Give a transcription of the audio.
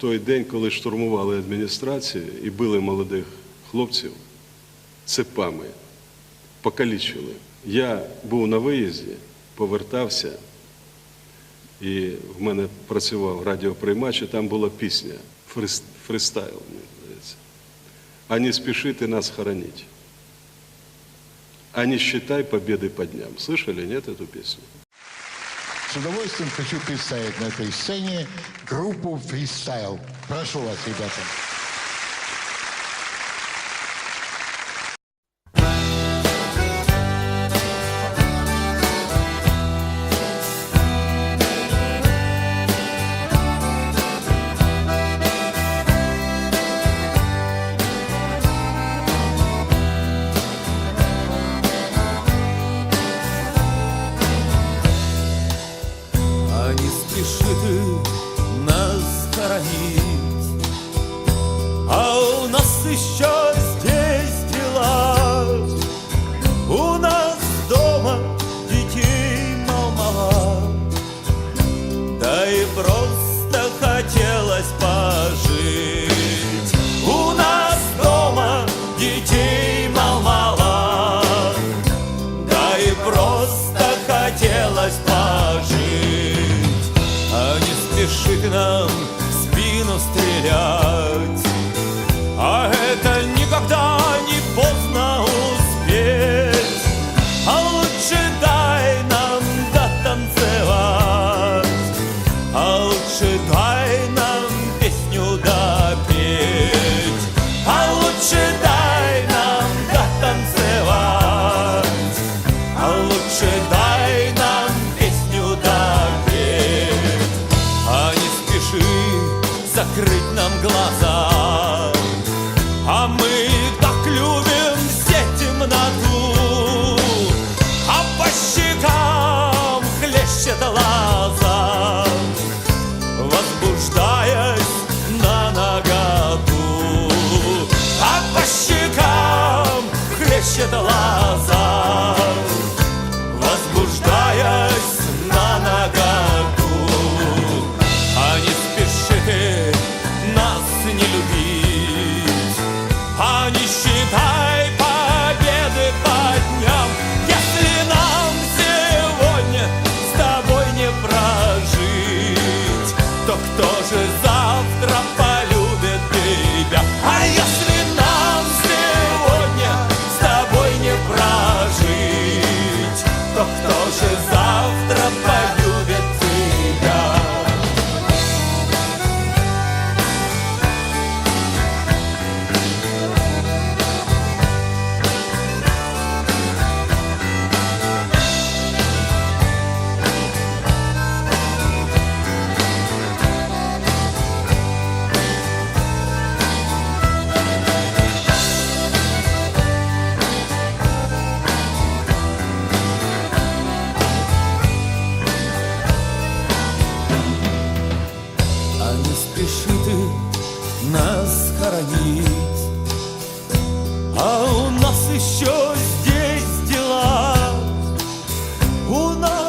той день, коли штурмували адміністрацію і били молодих хлопців цепами, покалічили. Я був на виїзді, повертався, і в мене працював радіоприймач, і там була пісня фрист- фристайл, мені здається. А не спешите нас хоронить. А не считай победы по дням. Слышали, нет, эту песню? С удовольствием хочу представить на этой сцене группу «Фристайл». Прошу вас, ребята. ajoelhar. Закрыть нам глаза. А мы так любим все темноту. А по щекам хлещет лоза Возбуждаясь на наготу. А по щекам хлещет лоза нас хоронить. А у нас еще здесь дела. У нас